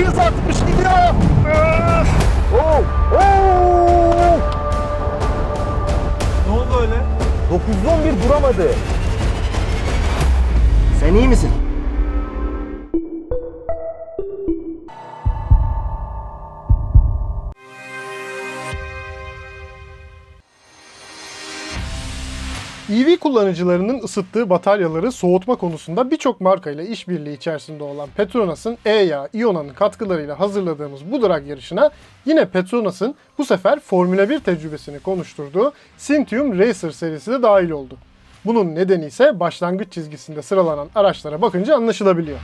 260 gidiyor. Oh, oh. Ne oldu öyle? 911 duramadı. Sen iyi misin? EV kullanıcılarının ısıttığı bataryaları soğutma konusunda birçok markayla işbirliği içerisinde olan Petronas'ın E-Yağ, Iona'nın katkılarıyla hazırladığımız bu drag yarışına yine Petronas'ın bu sefer Formula 1 tecrübesini konuşturduğu Sintium Racer serisi de dahil oldu. Bunun nedeni ise başlangıç çizgisinde sıralanan araçlara bakınca anlaşılabiliyor.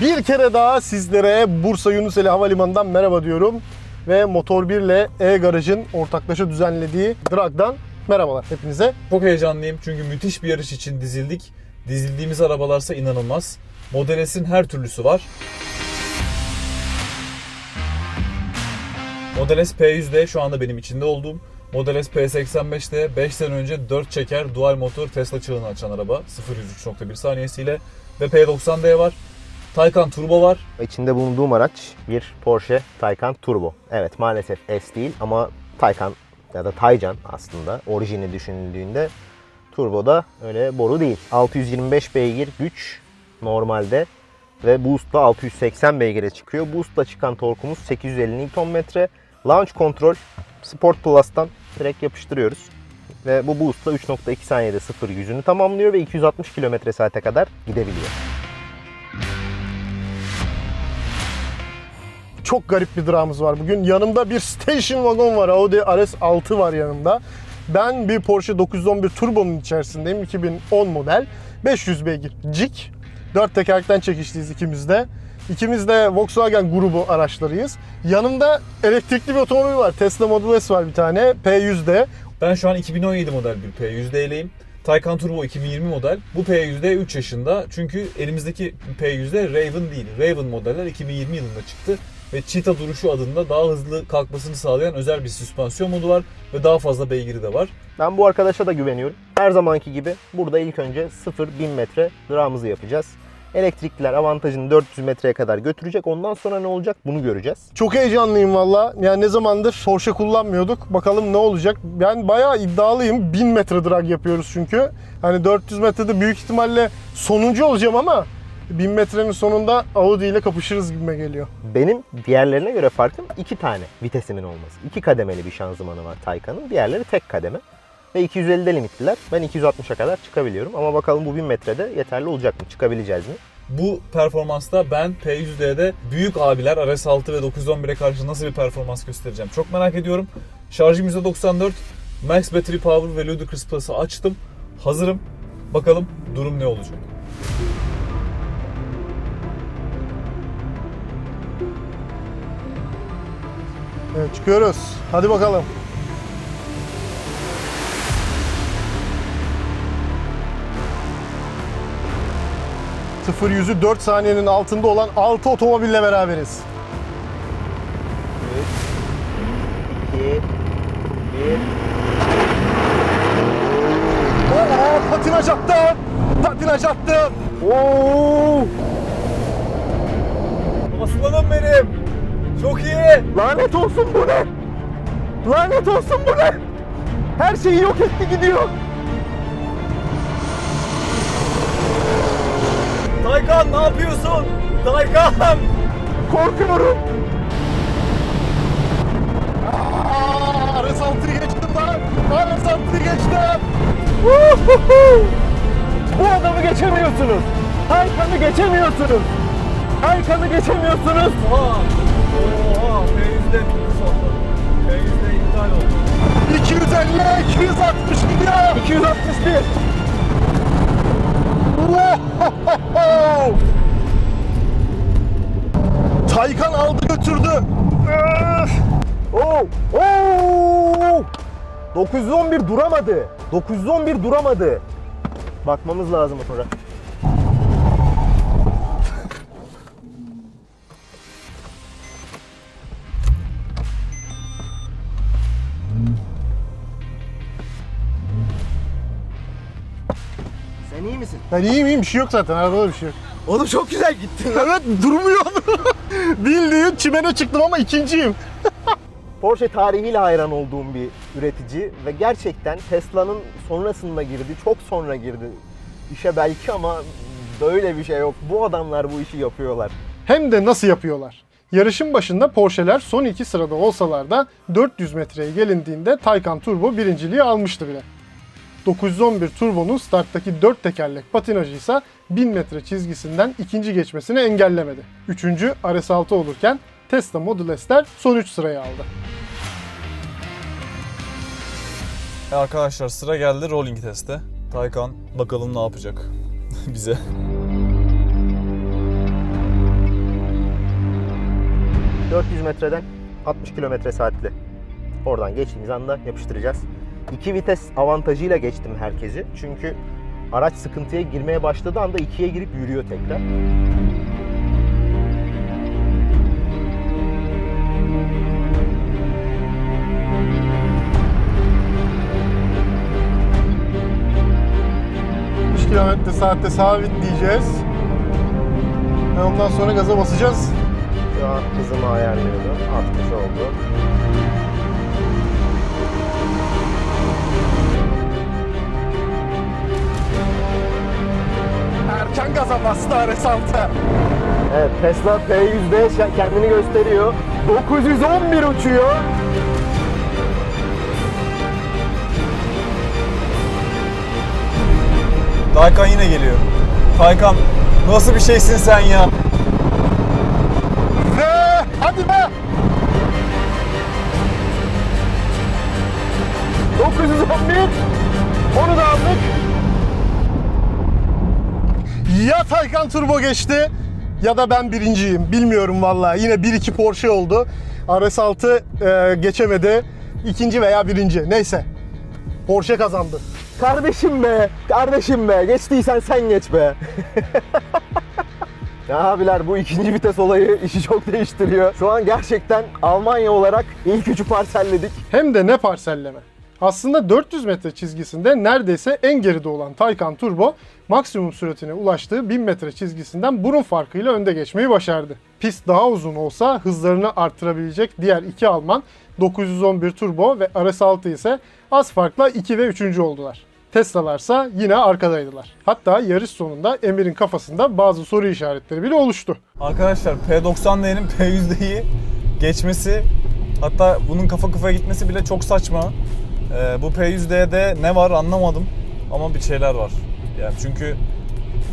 Bir kere daha sizlere Bursa Yunuseli Havalimanı'ndan merhaba diyorum. Ve Motor 1 ile E-Garaj'ın ortaklaşa düzenlediği Drag'dan merhabalar hepinize. Çok heyecanlıyım çünkü müthiş bir yarış için dizildik. Dizildiğimiz arabalarsa inanılmaz. Model S'in her türlüsü var. Model S P100'de şu anda benim içinde olduğum. Model S P85'te 5 sene önce 4 çeker dual motor Tesla çığını açan araba 0-103.1 saniyesiyle. Ve P90D var. Taycan Turbo var. İçinde bulunduğum araç bir Porsche Taycan Turbo. Evet maalesef S değil ama Taycan ya da Taycan aslında orijini düşünüldüğünde Turbo da öyle boru değil. 625 beygir güç normalde ve Boost'ta 680 beygire çıkıyor. Boost'ta çıkan torkumuz 850 Nm. Launch Control Sport Plus'tan direkt yapıştırıyoruz. Ve bu Boost'la 3.2 saniyede 0 yüzünü tamamlıyor ve 260 km saate kadar gidebiliyor. Çok garip bir dramımız var bugün. Yanımda bir station wagon var. Audi RS6 var yanımda. Ben bir Porsche 911 Turbo'nun içerisindeyim. 2010 model. 500 beygir cik. Dört tekerlekten çekişliyiz ikimiz de. İkimiz de Volkswagen grubu araçlarıyız. Yanımda elektrikli bir otomobil var. Tesla Model S var bir tane. P100'de. Ben şu an 2017 model bir P100D'leyim. Taycan Turbo 2020 model. Bu P100D 3 yaşında. Çünkü elimizdeki P100D Raven değil. Raven modeller 2020 yılında çıktı. Ve Cheetah duruşu adında daha hızlı kalkmasını sağlayan özel bir süspansiyon modu var. Ve daha fazla beygiri de var. Ben bu arkadaşa da güveniyorum. Her zamanki gibi burada ilk önce 0-1000 metre dramımızı yapacağız. Elektrikliler avantajını 400 metreye kadar götürecek. Ondan sonra ne olacak bunu göreceğiz. Çok heyecanlıyım valla. Yani ne zamandır Porsche kullanmıyorduk. Bakalım ne olacak. Ben bayağı iddialıyım. 1000 metre drag yapıyoruz çünkü. Hani 400 metrede büyük ihtimalle sonuncu olacağım ama 1000 metrenin sonunda Audi ile kapışırız gibime geliyor. Benim diğerlerine göre farkım iki tane vitesimin olması. İki kademeli bir şanzımanı var Taycan'ın. Diğerleri tek kademe. Ve 250'de limitliler. Ben 260'a kadar çıkabiliyorum. Ama bakalım bu 1000 metrede yeterli olacak mı? Çıkabileceğiz mi? Bu performansta ben P100D'de büyük abiler RS6 ve 911'e karşı nasıl bir performans göstereceğim çok merak ediyorum. Şarjım %94. Max Battery Power ve Ludicrous Plus'ı açtım. Hazırım. Bakalım durum ne olacak? Evet çıkıyoruz. Hadi bakalım. Sıfır yüzü 4 saniyenin altında olan 6 otomobille beraberiz. 2, 1. Oo, patinaj attım. Patinaj attım. Oo, Aslanım benim. Çok iyi. Lanet olsun bu ne? Lanet olsun bu ne? Her şeyi yok etti gidiyor. Taycan ne yapıyorsun? Taycan. Korkuyorum. Aa, RS6'yı geçtim lan. RS6'yı geçtim. Bu adamı geçemiyorsunuz. Haykan'ı geçemiyorsunuz. Haykan'ı geçemiyorsunuz. Oha. Oha. P100'de bitti sonunda. P100'de iptal oldu. 250, 260 gidiyor. 261. Wow! Taycan aldı götürdü. Oo! Oo! 911 duramadı. 911 duramadı. Bakmamız lazım. Sen Ben iyiyim iyiyim bir şey yok zaten arabada bir şey yok. Oğlum çok güzel gittin. Evet durmuyor. Bildiğin çimene çıktım ama ikinciyim. Porsche tarihiyle hayran olduğum bir üretici ve gerçekten Tesla'nın sonrasında girdi, çok sonra girdi. İşe belki ama böyle bir şey yok. Bu adamlar bu işi yapıyorlar. Hem de nasıl yapıyorlar? Yarışın başında Porsche'ler son iki sırada olsalar da 400 metreye gelindiğinde Taycan Turbo birinciliği almıştı bile. 911 Turbo'nun starttaki 4 tekerlek patinajı ise 1000 metre çizgisinden ikinci geçmesini engellemedi. Üçüncü RS6 olurken Tesla Model S'ler son 3 sırayı aldı. E arkadaşlar sıra geldi rolling teste. Taycan bakalım ne yapacak bize. — 400 metreden 60 kilometre saatli. Oradan geçtiğimiz anda yapıştıracağız. İki vites avantajıyla geçtim herkesi. Çünkü araç sıkıntıya girmeye başladığı anda ikiye girip yürüyor tekrar. km saatte sabit diyeceğiz. Ve ondan sonra gaza basacağız. Şu an hızımı ayarlıyorum. 60 oldu. Erken bastı RS6. Evet Tesla P100'de şa- kendini gösteriyor. 911 uçuyor. Taycan yine geliyor. Taycan nasıl bir şeysin sen ya? Ve hadi be! 911. Ya Taycan Turbo geçti ya da ben birinciyim. Bilmiyorum vallahi. Yine 1-2 Porsche oldu. RS6 e, geçemedi. İkinci veya birinci. Neyse. Porsche kazandı. Kardeşim be, kardeşim be. Geçtiysen sen geç be. ya abiler bu ikinci vites olayı işi çok değiştiriyor. Şu an gerçekten Almanya olarak ilk üçü parselledik. Hem de ne parselleme. Aslında 400 metre çizgisinde neredeyse en geride olan Taycan Turbo maksimum süratine ulaştığı 1000 metre çizgisinden burun farkıyla önde geçmeyi başardı. Pist daha uzun olsa hızlarını arttırabilecek diğer iki Alman 911 Turbo ve RS6 ise az farkla 2 ve 3. oldular. Tesla'larsa yine arkadaydılar. Hatta yarış sonunda Emir'in kafasında bazı soru işaretleri bile oluştu. Arkadaşlar P90D'nin P100D'yi geçmesi hatta bunun kafa kafaya gitmesi bile çok saçma. Ee, bu P100D'de ne var anlamadım ama bir şeyler var. Yani çünkü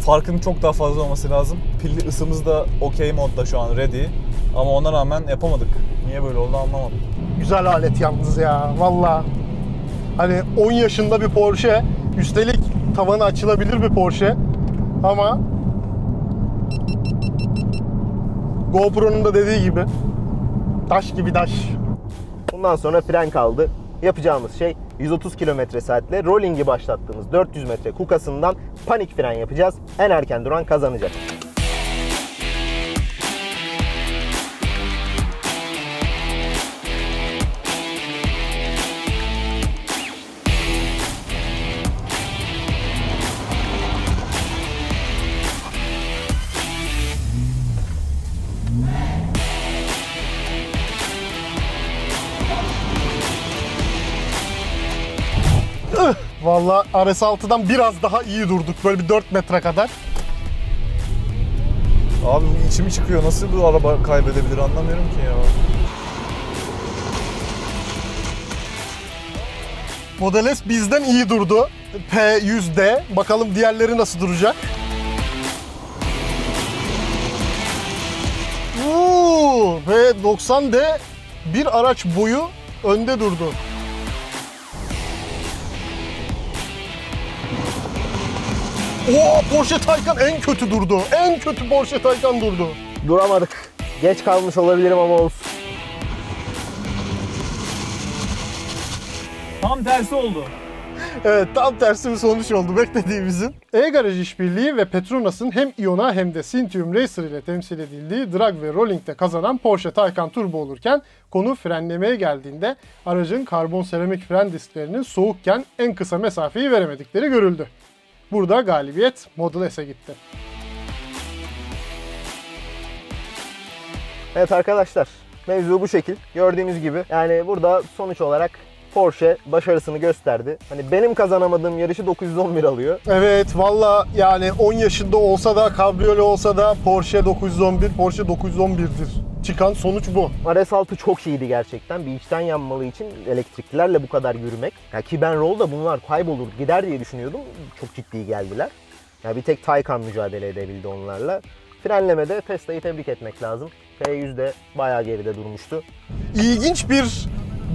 farkın çok daha fazla olması lazım. Pilli ısımız da okey modda şu an ready. Ama ona rağmen yapamadık. Niye böyle oldu anlamadım. Güzel alet yalnız ya valla. Hani 10 yaşında bir Porsche. Üstelik tavanı açılabilir bir Porsche. Ama GoPro'nun da dediği gibi taş gibi taş. Bundan sonra fren kaldı. Yapacağımız şey 130 km saatle rolling'i başlattığımız 400 metre kukasından panik fren yapacağız. En erken duran kazanacak. Valla RS6'dan biraz daha iyi durduk. Böyle bir 4 metre kadar. Abi bu içimi çıkıyor. Nasıl bu araba kaybedebilir anlamıyorum ki ya. Model S bizden iyi durdu. P100D. Bakalım diğerleri nasıl duracak. Uuu, V90D bir araç boyu önde durdu. Oo, Porsche Taycan en kötü durdu. En kötü Porsche Taycan durdu. Duramadık. Geç kalmış olabilirim ama olsun. Tam tersi oldu. Evet tam tersi bir sonuç oldu beklediğimizin. E-Garaj işbirliği ve Petronas'ın hem Iona hem de Sintium Racer ile temsil edildiği drag ve rolling'de kazanan Porsche Taycan Turbo olurken konu frenlemeye geldiğinde aracın karbon seramik fren disklerinin soğukken en kısa mesafeyi veremedikleri görüldü. Burada galibiyet Model S'e gitti. Evet arkadaşlar mevzu bu şekil. Gördüğünüz gibi yani burada sonuç olarak Porsche başarısını gösterdi. Hani benim kazanamadığım yarışı 911 alıyor. Evet valla yani 10 yaşında olsa da kabriyole olsa da Porsche 911 Porsche 911'dir. Çıkan sonuç bu. RS6 çok iyiydi gerçekten. Bir içten yanmalı için elektriklilerle bu kadar yürümek. Ya ki ben Roll'da bunlar kaybolur gider diye düşünüyordum. Çok ciddi geldiler. Ya bir tek Taycan mücadele edebildi onlarla. Frenlemede Tesla'yı tebrik etmek lazım. P100 de bayağı geride durmuştu. İlginç bir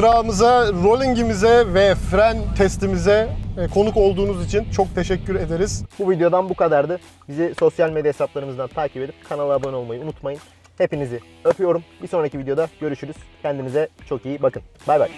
drağımıza, rollingimize ve fren testimize e, konuk olduğunuz için çok teşekkür ederiz. Bu videodan bu kadardı. Bizi sosyal medya hesaplarımızdan takip edip kanala abone olmayı unutmayın. Hepinizi öpüyorum. Bir sonraki videoda görüşürüz. Kendinize çok iyi bakın. Bay bay.